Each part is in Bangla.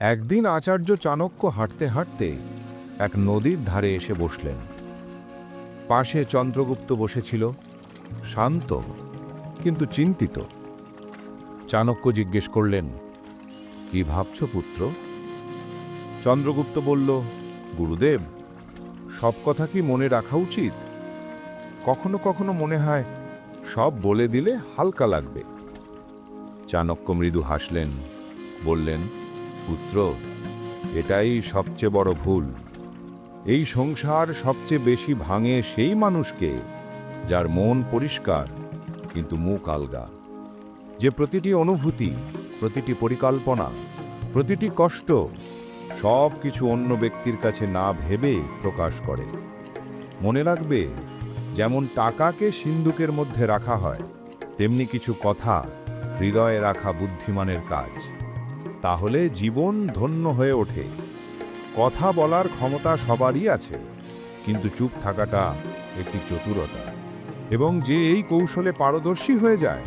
একদিন আচার্য চাণক্য হাঁটতে হাঁটতে এক নদীর ধারে এসে বসলেন। পাশে চন্দ্রগুপ্ত বসেছিল, শান্ত, কিন্তু চিন্তিত। চাণক্য জিজ্ঞেস করলেন, কি ভাবছ পুত্র? চন্দ্রগুপ্ত বলল, গুরুদেব, সব কথা কি মনে রাখা উচিত? কখনো কখনো মনে হয় সব বলে দিলে হালকা লাগবে। চাণক্য মৃদু হাসলেন, বললেন পুত্র, এটাই সবচেয়ে বড় ভুল। এই সংসার সবচেয়ে বেশি ভাঙে সেই মানুষকে যার মন পরিষ্কার কিন্তু মুখ আলগা। যে প্রতিটি অনুভূতি, প্রতিটি পরিকল্পনা, প্রতিটি কষ্ট সব কিছু অন্য ব্যক্তির কাছে না ভেবে প্রকাশ করে। মনে রাখবে, যেমন টাকাকে সিন্ধুকের মধ্যে রাখা হয়, তেমনি কিছু কথা হৃদয়ে রাখা বুদ্ধিমানের কাজ। তাহলে জীবন ধন্য হয়ে ওঠে। কথা বলার ক্ষমতা সবারই আছে, কিন্তু চুপ থাকাটা একটি চতুরতা। এবং যে এই কৌশলে পারদর্শী হয়ে যায়,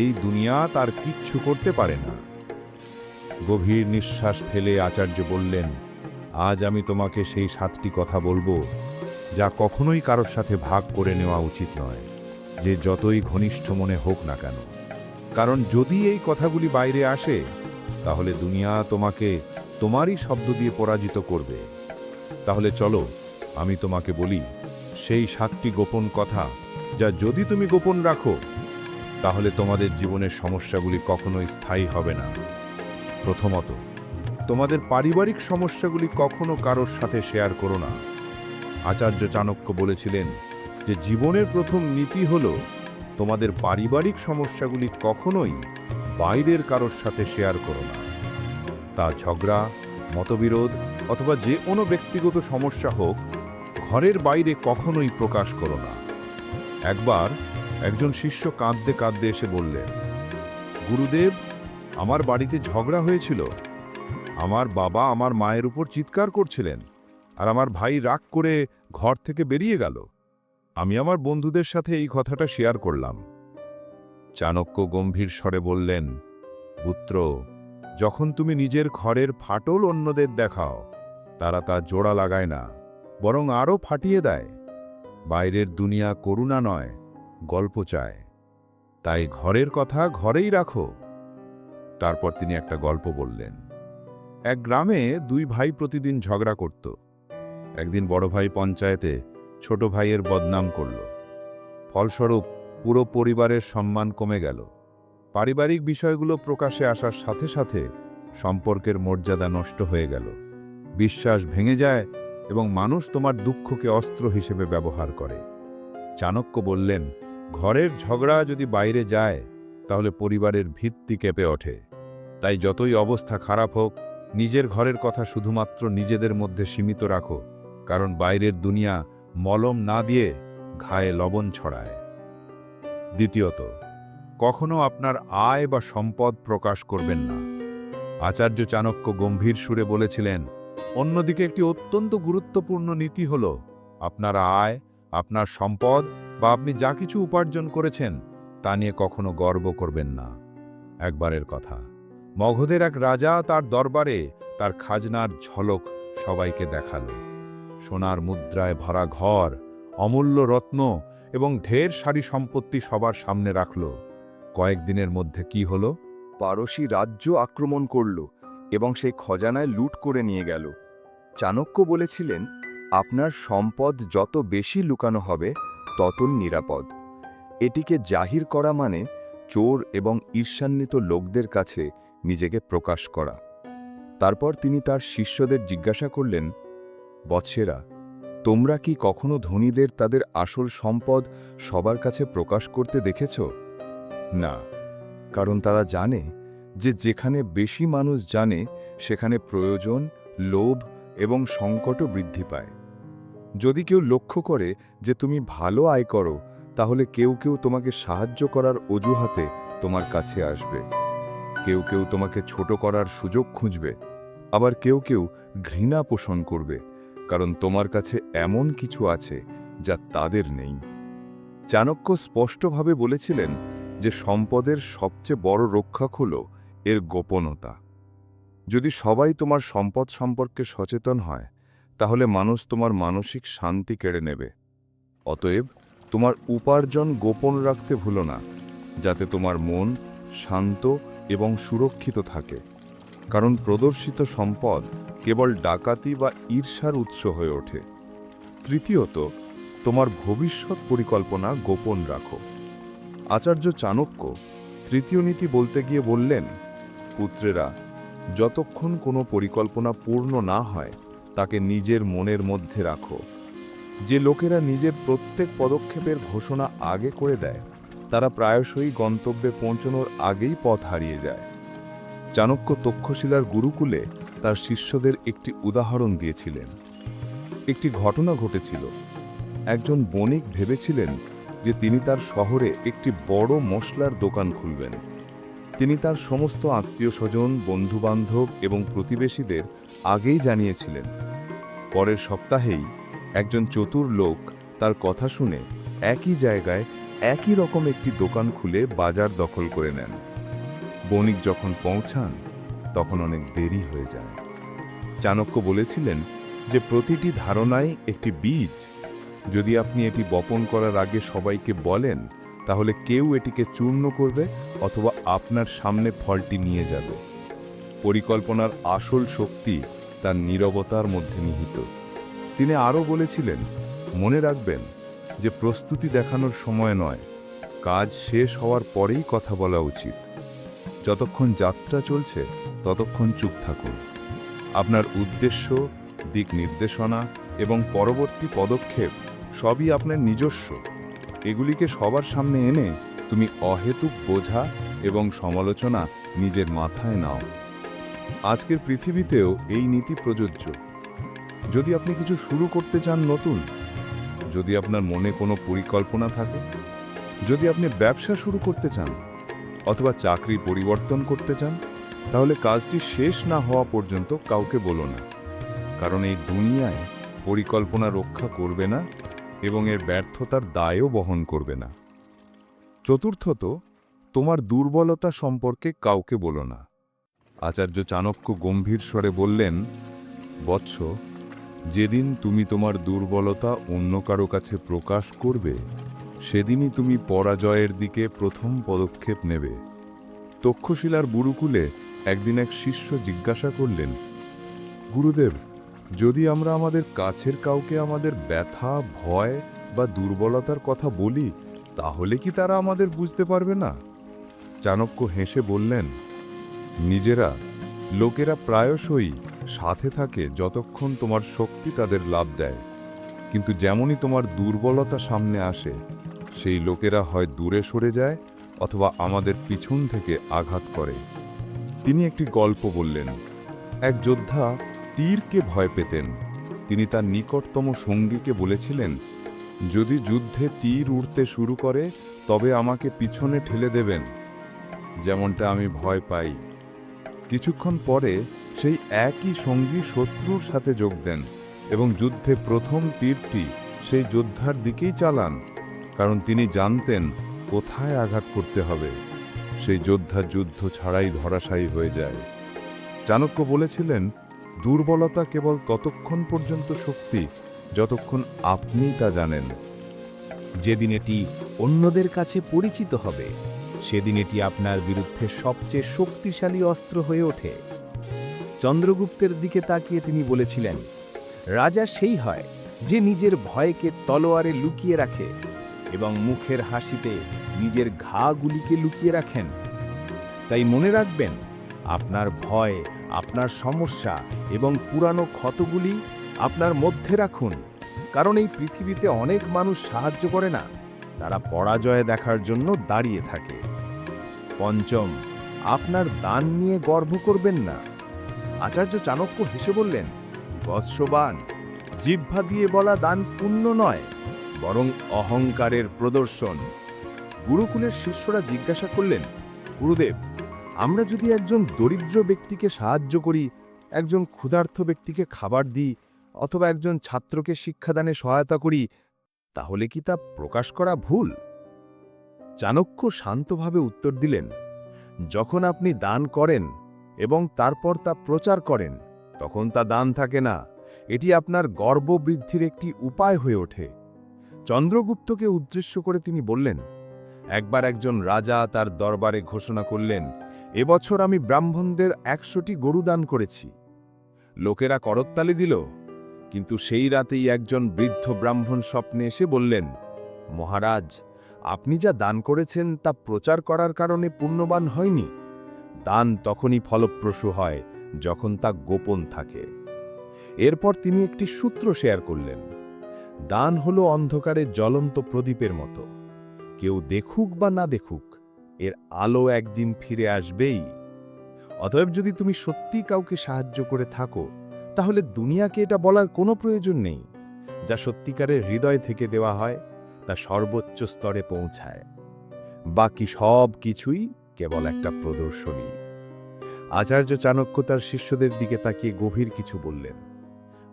এই দুনিয়া তার কিচ্ছু করতে পারে না। গভীর নিঃশ্বাস ফেলে আচার্য বললেন, আজ আমি তোমাকে সেই সাতটি কথা বলব, যা কখনোই কারোর সাথে ভাগ করে নেওয়া উচিত নয়, যে যতই ঘনিষ্ঠ মনে হোক না কেন। কারণ যদি এই কথাগুলি বাইরে আসে তাহলে দুনিয়া তোমাকে তোমারই শব্দ দিয়ে পরাজিত করবে। তাহলে চলো, আমি তোমাকে বলি, সেই সাতটি গোপন কথা যা যদি তুমি গোপন রাখো, তাহলে তোমাদের জীবনের সমস্যাগুলি কখনোই স্থায়ী হবে না। প্রথমত, তোমাদের পারিবারিক সমস্যাগুলি কখনো কারোর সাথে শেয়ার করো না। আচার্য চাণক্য বলেছিলেন যে, জীবনের প্রথম নীতি হল, তোমাদের পারিবারিক সমস্যাগুলি কখনোই বাইরের কারোর সাথে শেয়ার করো না। তা ঝগড়া, মতবিরোধ অথবা যে কোনো ব্যক্তিগত সমস্যা হোক, ঘরের বাইরে কখনোই প্রকাশ করো না। একবার একজন শিষ্য কাঁদতে কাঁদতে এসে বললেন, গুরুদেব, আমার বাড়িতে ঝগড়া হয়েছিল। আমার বাবা আমার মায়ের উপর চিৎকার করছিলেন আর আমার ভাই রাগ করে ঘর থেকে বেরিয়ে গেল। আমি আমার বন্ধুদের সাথে এই কথাটা শেয়ার করলাম। চাণক্য গম্ভীর স্বরে বললেন, পুত্র, যখন তুমি নিজের ঘরের ফাটল অন্যদের দেখাও, তারা তা জোড়া লাগায় না, বরং আরও ফাটিয়ে দেয়। বাইরের দুনিয়া করুণা নয়, গল্প চায়। তাই ঘরের কথা ঘরেই রাখো। তারপর তিনি একটা গল্প বললেন। এক গ্রামে দুই ভাই প্রতিদিন ঝগড়া করত। একদিন বড় ভাই পঞ্চায়েতে ছোট ভাইয়ের বদনাম করল। ফলস্বরূপ পুরো পরিবারের সম্মান কমে গেল। পারিবারিক বিষয়গুলো প্রকাশে আসার সাথে সাথে সম্পর্কের মর্যাদা নষ্ট হয়ে গেল। বিশ্বাস ভেঙে যায় এবং মানুষ তোমার দুঃখকে অস্ত্র হিসেবে ব্যবহার করে। চাণক্য বললেন, ঘরের ঝগড়া যদি বাইরে যায়, তাহলে পরিবারের ভিত্তি কেঁপে ওঠে। তাই যতই অবস্থা খারাপ হোক, নিজের ঘরের কথা শুধুমাত্র নিজেদের মধ্যে সীমিত রাখো, কারণ বাইরের দুনিয়া মলম না দিয়ে ঘায়ে লবণ ছড়ায়। দ্বিতীয়ত, কখনো আপনার আয় বা সম্পদ প্রকাশ করবেন না। আচার্য চাণক্য গম্ভীর সুরে বলেছিলেন, অন্যদিকে একটি অত্যন্ত গুরুত্বপূর্ণ নীতি হল, আপনার আয়, আপনার সম্পদ বা আপনি যা কিছু উপার্জন করেছেন, তা নিয়ে কখনো গর্ব করবেন না। একবারের কথা, মগধের এক রাজা তার দরবারে তার খাজনার ঝলক সবাইকে দেখাল। সোনার মুদ্রায় ভরা ঘর, অমূল্য রত্ন এবং ঢের সারি সম্পত্তি সবার সামনে রাখল। কয়েকদিনের মধ্যে কি হল? পারসী রাজ্য আক্রমণ করল এবং সেই খজানায় লুট করে নিয়ে গেল। চাণক্য বলেছিলেন, আপনার সম্পদ যত বেশি লুকানো হবে তত নিরাপদ। এটিকে জাহির করা মানে চোর এবং ঈর্ষান্বিত লোকদের কাছে নিজেকে প্রকাশ করা। তারপর তিনি তার শিষ্যদের জিজ্ঞাসা করলেন, বৎসেরা তোমরা কি কখনো ধনীদের তাদের আসল সম্পদ সবার কাছে প্রকাশ করতে দেখেছ? না, কারণ তারা জানে যে যেখানে বেশি মানুষ জানে, সেখানে প্রয়োজন, লোভ এবং সংকটও বৃদ্ধি পায়। যদি কেউ লক্ষ্য করে যে তুমি ভালো আয় করো, তাহলে কেউ কেউ তোমাকে সাহায্য করার অজুহাতে তোমার কাছে আসবে। কেউ কেউ তোমাকে ছোট করার সুযোগ খুঁজবে, আবার কেউ কেউ ঘৃণা পোষণ করবে। কারণ তোমার কাছে এমন কিছু আছে যা তাদের নেই। চাণক্য স্পষ্টভাবে বলেছিলেন যে সম্পদের সবচেয়ে বড় রক্ষক হল এর গোপনতা। যদি সবাই তোমার সম্পদ সম্পর্কে সচেতন হয়, তাহলে মানুষ তোমার মানসিক শান্তি কেড়ে নেবে। অতএব তোমার উপার্জন গোপন রাখতে ভুলো না, যাতে তোমার মন শান্ত এবং সুরক্ষিত থাকে। কারণ প্রদর্শিত সম্পদ কেবল ডাকাতি বা ঈর্ষার উৎস হয়ে ওঠে। তৃতীয়ত, তোমার ভবিষ্যৎ পরিকল্পনা গোপন রাখো। আচার্য চাণক্য তৃতীয় নীতি বলতে গিয়ে বললেন, পুত্রেরা, যতক্ষণ কোনো পরিকল্পনা পূর্ণ না হয়, তাকে নিজের মনের মধ্যে রাখো। যে লোকেরা নিজের প্রত্যেক পদক্ষেপের ঘোষণা আগে করে দেয়, তারা প্রায়শই গন্তব্যে পৌঁছানোর আগেই পথ হারিয়ে যায়। চাণক্য তক্ষশিলার গুরুকুলে তার শিষ্যদের একটি উদাহরণ দিয়েছিলেন। একটি ঘটনা ঘটেছিল। একজন বণিক ভেবেছিলেন যে তিনি তার শহরে একটি বড় মশলার দোকান খুলবেন। তিনি তার সমস্ত আত্মীয় স্বজন বন্ধুবান্ধব এবং প্রতিবেশীদের আগেই জানিয়েছিলেন। পরের সপ্তাহেই একজন চতুর লোক তার কথা শুনে একই জায়গায় একই রকম একটি দোকান খুলে বাজার দখল করে নেন। বণিক যখন পৌঁছান, তখন অনেক দেরি হয়ে যায়। চাণক্য বলেছিলেন যে প্রতিটি ধারণাই একটি বীজ। যদি আপনি এটি বপন করার আগে সবাইকে বলেন, তাহলে কেউ এটিকে চূর্ণ করবে অথবা আপনার সামনে ফলটি নিয়ে যাবে। পরিকল্পনার আসল শক্তি তার নীরবতার মধ্যে নিহিত। তিনি আরও বলেছিলেন, মনে রাখবেন যে প্রস্তুতি দেখানোর সময় নয়, কাজ শেষ হওয়ার পরেই কথা বলা উচিত। যতক্ষণ যাত্রা চলছে, ততক্ষণ চুপ থাকুন। আপনার উদ্দেশ্য, দিক নির্দেশনা এবং পরবর্তী পদক্ষেপ সবই আপনার নিজস্ব। এগুলিকে সবার সামনে এনে তুমি অহেতুক বোঝা এবং সমালোচনা নিজের মাথায় নাও। আজকের পৃথিবীতেও এই নীতি প্রযোজ্য। যদি আপনি কিছু শুরু করতে চান নতুন, যদি আপনার মনে কোনো পরিকল্পনা থাকে, যদি আপনি ব্যবসা শুরু করতে চান অথবা চাকরি পরিবর্তন করতে চান, তাহলে কাজটি শেষ না হওয়া পর্যন্ত কাউকে বলো না। কারণ এই দুনিয়ায় পরিকল্পনা রক্ষা করবে না এবং এর ব্যর্থতার দায়ও বহন করবে না। চতুর্থত, তোমার দুর্বলতা সম্পর্কে কাউকে বলো না। আচার্য চাণক্য গম্ভীর স্বরে বললেন, বৎস, যেদিন তুমি তোমার দুর্বলতা অন্য কারও কাছে প্রকাশ করবে সেদিনই তুমি পরাজয়ের দিকে প্রথম পদক্ষেপ নেবে। তক্ষশিলার বুরুকুলে একদিন এক শিষ্য জিজ্ঞাসা করলেন, গুরুদেব, যদি আমরা আমাদের কাছের কাউকে আমাদের ব্যথা, ভয় বা দুর্বলতার কথা বলি, তাহলে কি তারা আমাদের বুঝতে পারবে না? চাণক্য হেসে বললেন, নিজেরা, লোকেরা প্রায়শই সাথে থাকে যতক্ষণ তোমার শক্তি তাদের লাভ দেয়। কিন্তু যেমনই তোমার দুর্বলতা সামনে আসে সেই লোকেরা হয় দূরে সরে যায় অথবা আমাদের পিছন থেকে আঘাত করে। তিনি একটি গল্প বললেন। এক যোদ্ধা তীরকে ভয় পেতেন। তিনি তার নিকটতম সঙ্গীকে বলেছিলেন, যদি যুদ্ধে তীর উড়তে শুরু করে, তবে আমাকে পিছনে ঠেলে দেবেন। যেমনটা আমি ভয় পাই। কিছুক্ষণ পরে সেই একই সঙ্গী শত্রুর সাথে যোগ দেন এবং যুদ্ধে প্রথম তীরটি সেই যোদ্ধার দিকেই চালান। কারণ তিনি জানতেন কোথায় আঘাত করতে হবে। সেই যোদ্ধা যুদ্ধ ছাড়াই ধরাশায়ী হয়ে যায়। চাণক্য বলেছিলেন, দুর্বলতা কেবল ততক্ষণ পর্যন্ত শক্তি, যতক্ষণ আপনি তা জানেন। যেদিন এটি অন্যদের কাছে পরিচিত হবে, সেদিন এটি আপনার বিরুদ্ধে সবচেয়ে শক্তিশালী অস্ত্র হয়ে ওঠে। চন্দ্রগুপ্তের দিকে তাকিয়ে তিনি বলেছিলেন, রাজা সেই হয় যে নিজের ভয়কে তলোয়ারে লুকিয়ে রাখে। এবং মুখের হাসিতে নিজের ঘাগুলিকে লুকিয়ে রাখেন। তাই মনে রাখবেন, আপনার ভয়, আপনার সমস্যা এবং পুরানো ক্ষতগুলি আপনার মধ্যে রাখুন। কারণ এই পৃথিবীতে অনেক মানুষ সাহায্য করে না, তারা পরাজয় দেখার জন্য দাঁড়িয়ে থাকে। পঞ্চম, আপনার দান নিয়ে গর্ব করবেন না। আচার্য চাণক্য হেসে বললেন, বৎসবান, জিহ্বা দিয়ে বলা দান পুণ্য নয় বরং অহংকারের প্রদর্শন। গুরুকুলের শিষ্যরা জিজ্ঞাসা করলেন, গুরুদেব, আমরা যদি একজন দরিদ্র ব্যক্তিকে সাহায্য করি, একজন ক্ষুধার্ত ব্যক্তিকে খাবার দিই, অথবা একজন ছাত্রকে শিক্ষাদানে সহায়তা করি, তাহলে কি তা প্রকাশ করা ভুল? চাণক্য শান্তভাবে উত্তর দিলেন, যখন আপনি দান করেন এবং তারপর তা প্রচার করেন, তখন তা দান থাকে না। এটি আপনার গর্ব বৃদ্ধির একটি উপায় হয়ে ওঠে। চন্দ্রগুপ্তকে উদ্দেশ্য করে তিনি বললেন, একবার একজন রাজা তার দরবারে ঘোষণা করলেন এবছর আমি ব্রাহ্মণদের একশোটি গরু দান করেছি। লোকেরা করত্তালি দিল, কিন্তু সেই রাতেই একজন বৃদ্ধ ব্রাহ্মণ স্বপ্নে এসে বললেন, মহারাজ, আপনি যা দান করেছেন তা প্রচার করার কারণে পুণ্যবান হয়নি। দান তখনই ফলপ্রসূ হয় যখন তা গোপন থাকে। এরপর তিনি একটি সূত্র শেয়ার করলেন। দান হল অন্ধকারে জ্বলন্ত প্রদীপের মতো। কেউ দেখুক বা না দেখুক, এর আলো একদিন ফিরে আসবেই। অতএব যদি তুমি সত্যি কাউকে সাহায্য করে থাকো, তাহলে দুনিয়াকে এটা বলার কোনো প্রয়োজন নেই, যা সত্যিকারের হৃদয় থেকে দেওয়া হয়, তা সর্বোচ্চ স্তরে পৌঁছায়। বাকি সব কিছুই কেবল একটা প্রদর্শনী। আচার্য চাণক্য তার শিষ্যদের দিকে তাকিয়ে গভীর কিছু বললেন,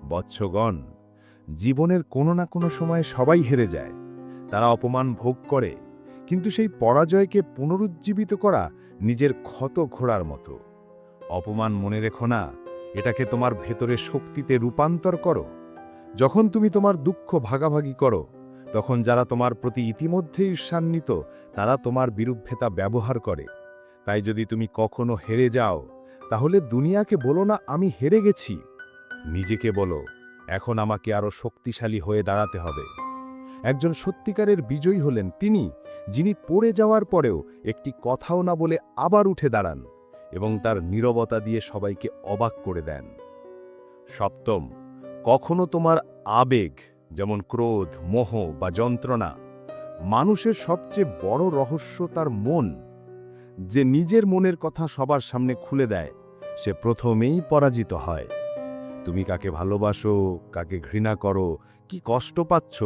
বৎসগণ জীবনের কোনো না কোনো সময় সবাই হেরে যায়। তারা অপমান ভোগ করে, কিন্তু সেই পরাজয়কে পুনরুজ্জীবিত করা নিজের ক্ষত ঘোড়ার মতো। অপমান মনে রেখো না, এটাকে তোমার ভেতরে শক্তিতে রূপান্তর করো। যখন তুমি তোমার দুঃখ ভাগাভাগি করো, তখন যারা তোমার প্রতি ইতিমধ্যেই ঈর্ষান্বিত, তারা তোমার বিরুদ্ধে তা ব্যবহার করে। তাই যদি তুমি কখনো হেরে যাও, তাহলে দুনিয়াকে বলো না, আমি হেরে গেছি। নিজেকে বলো এখন আমাকে আরও শক্তিশালী হয়ে দাঁড়াতে হবে। একজন সত্যিকারের বিজয়ী হলেন তিনি, যিনি পড়ে যাওয়ার পরেও একটি কথাও না বলে আবার উঠে দাঁড়ান এবং তার নীরবতা দিয়ে সবাইকে অবাক করে দেন। সপ্তম, কখনো তোমার আবেগ, যেমন ক্রোধ, মোহ বা যন্ত্রণা, মানুষের সবচেয়ে বড় রহস্য তার মন। যে নিজের মনের কথা সবার সামনে খুলে দেয়, সে প্রথমেই পরাজিত হয়। তুমি কাকে ভালোবাসো, কাকে ঘৃণা করো, কি কষ্ট পাচ্ছ,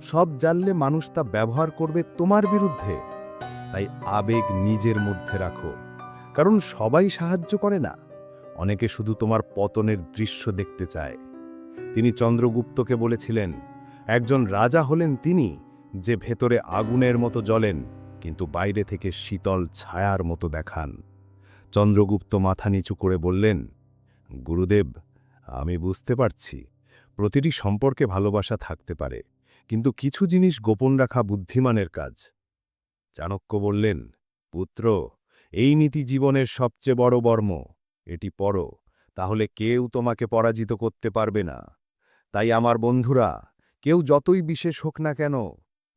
সব জানলে মানুষ তা ব্যবহার করবে তোমার বিরুদ্ধে। তাই আবেগ নিজের মধ্যে রাখো, কারণ সবাই সাহায্য করে না। অনেকে শুধু তোমার পতনের দৃশ্য দেখতে চায়। তিনি চন্দ্রগুপ্তকে বলেছিলেন, একজন রাজা হলেন তিনি, যে ভেতরে আগুনের মতো জ্বলেন, কিন্তু বাইরে থেকে শীতল ছায়ার মতো দেখান। চন্দ্রগুপ্ত মাথা নিচু করে বললেন, গুরুদেব আমি বুঝতে পারছি। প্রতিটি সম্পর্কে ভালোবাসা থাকতে পারে, কিন্তু কিছু জিনিস গোপন রাখা বুদ্ধিমানের কাজ। চাণক্য বললেন, পুত্র, এই নীতি জীবনের সবচেয়ে বড় বর্ম, এটি পড়ো, তাহলে কেউ তোমাকে পরাজিত করতে পারবে না। তাই আমার বন্ধুরা, কেউ যতই বিশেষ হোক না কেন,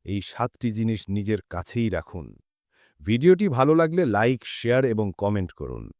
এই সাতটি জিনিস নিজের কাছেই রাখুন। ভিডিওটি ভালো লাগলে লাইক, শেয়ার এবং কমেন্ট করুন।